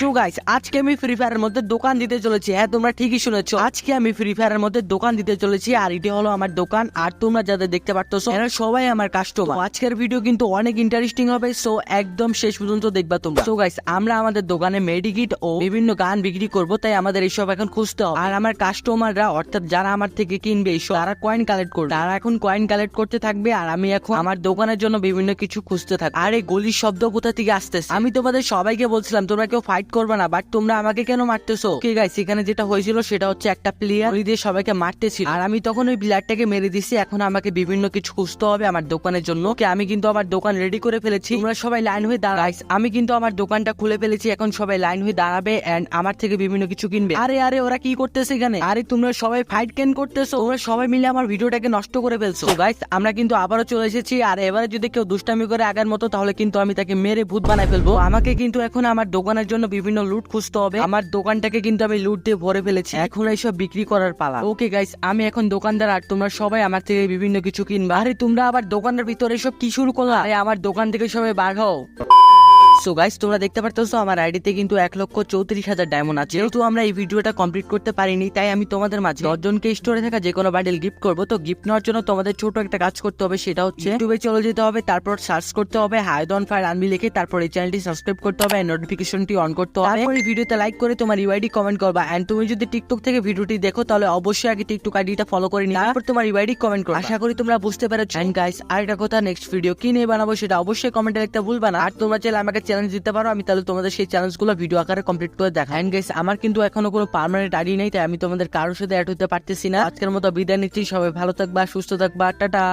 So guys আজকে আমি free ফায়ারের মধ্যে দোকান দিতে চলেছি। হ্যাঁ তোমরা ঠিকই শুনেছো। আজকে আমি ফ্রি ফায়ারের মধ্যে দোকান দিতে চলেছি আর এটি হলো আমার দোকান আর তোমরা যাদের দেখতে পারতেছো, এরা সবাই আমার কাস্টমার আজকের ভিডিও কিন্তু অনেক ইন্টারেস্টিং হবে সো একদম শেষ পর্যন্ত দেখবা তোমরা। সো গাইস আমরা আমাদের দোকানে মেডিকিট ও বিভিন্ন গান বিক্রি করব, তাই আমাদের এইসব এখন খুঁজতে হবে। আর আমার কাস্টমাররা অর্থাৎ যারা আমার থেকে কিনবে এইসব তারা কয়েন কালেক্ট করবে। তারা এখন কয়েন কালেক্ট করতে থাকবে আর আমি এখন আমার দোকানের জন্য বিভিন্ন কিছু খুঁজতে থাকব। আর এই গলির শব্দ কোথা থেকে আসতেছে? আমি তোমাদের সবাইকে বলছিলাম, তোমরা কেউ ফাইট করবে না বাট তোমরা আমাকে কেন মারতেছো? কে গাইস এখানে যেটা হয়েছিল সেটা হচ্ছে একটা প্লেয়ার ওই দিয়ে সবাইকে মারতেছিল। আর আমি তখন ওই প্লেয়ারটাকে মেরে দিছি, এখন আমাকে বিভিন্ন কিছু খুঁজতে হবে আমার দোকানের জন্য। কে আমি কিন্তু আমার দোকান রেডি করে ফেলেছি। তোমরা সবাই লাইন হয়ে দাঁড়াইস আমি কিন্তু আমার দোকানটা খুলে ফেলেছি, এখন সবাই লাইন হয়ে দাঁড়াবে এন্ড আমার থেকে বিভিন্ন কিছু কিনবে। আরে আরে, ওরা কি করতেছে এখানে? আরে, তোমরা সবাই ফাইট কেন করতেছো? তোমরা সবাই মিলে আমার ভিডিওটাকে নষ্ট করে ফেলছো। গাইস আমরা কিন্তু আবারও চলে এসেছি। আর এবারে যদি কেউ দুষ্টামি করে আগার মতো, তাহলে কিন্তু আমি তাকে মেরে ভূত বানায় ফেলব। আমাকে কিন্তু এখন আমার দোকানের জন্য বিভিন্ন লুট খুঁজতে হবে। আমার দোকানটাকে কিন্তু আমি লুট দিয়ে ভরে ফেলেছি। এখন এইসব বিক্রি করার পালা। ওকে গাইস আমি এখন দোকানদার আর তোমরা সবাই আমার থেকে বিভিন্ন কিছু কিনবা। আরে, তোমরা আবার দোকানের ভিতরে সব কি শুরু করলা? আমার দোকান থেকে সবাই বার হও। সো গাইস তোমরা দেখতে পারতেছো, আমার আইডিতে কিন্তু এক লক্ষ চৌত্রিশ হাজার ডায়মন্ড আছে। যেহেতু আমরা এই ভিডিওটা কমপ্লিট করতে পারিনি, তাই আমি তোমাদের মাঝে দশজনকে স্টোরে থাকা যে কোনো বান্ডেল গিফট করব। তো গিফট নেওয়ার জন্য তোমাদের ছোট একটা কাজ করতে হবে, সেটা হচ্ছে ইউটিউবে চলে যেতে হবে, তারপর সার্চ করতে হবে হায়দন ফায়ার আনবি লিখে তারপর এই চ্যানেলটি সাবস্ক্রাইব করতে হবে নোটিফিকেশনটি অন করতে হবে। এই ভিডিওতে লাইক করে তোমার ইউআইডি কমেন্ট করবা। এন্ড তুমি যদি টিকটক থেকে ভিডিওটি দেখো, তাহলে অবশ্যই আগে টিকটক আইডিটা ফলো করে নিও। তারপর তোমার ইউআইডি কমেন্ট করো আশা করি তোমরা বুঝতে এন্ড গাইস আরেকটা কথা নেক্সট ভিডিও কি নিয়ে বানাবো, সেটা অবশ্যই কমেন্টে লিখতে ভুলবা না। আর তোমরা চাইলে আমাকে চ্যালেঞ্জ দিতে পারো, আমি তাহলে তোমাদের সেই চ্যালেঞ্জগুলো ভিডিও আকারে কমপ্লিট করে দেখা এন্ড গাইস আমার কিন্তু এখনও কোনো পার্মানেন্ট আইডি নেই, তাই আমি তোমাদের কারোর সাথে অ্যাড হতে পারতেছি না। আজকের মতো বিদায় নিচ্ছি, সবাই ভালো থাকবা, সুস্থ থাকবা, টাটা।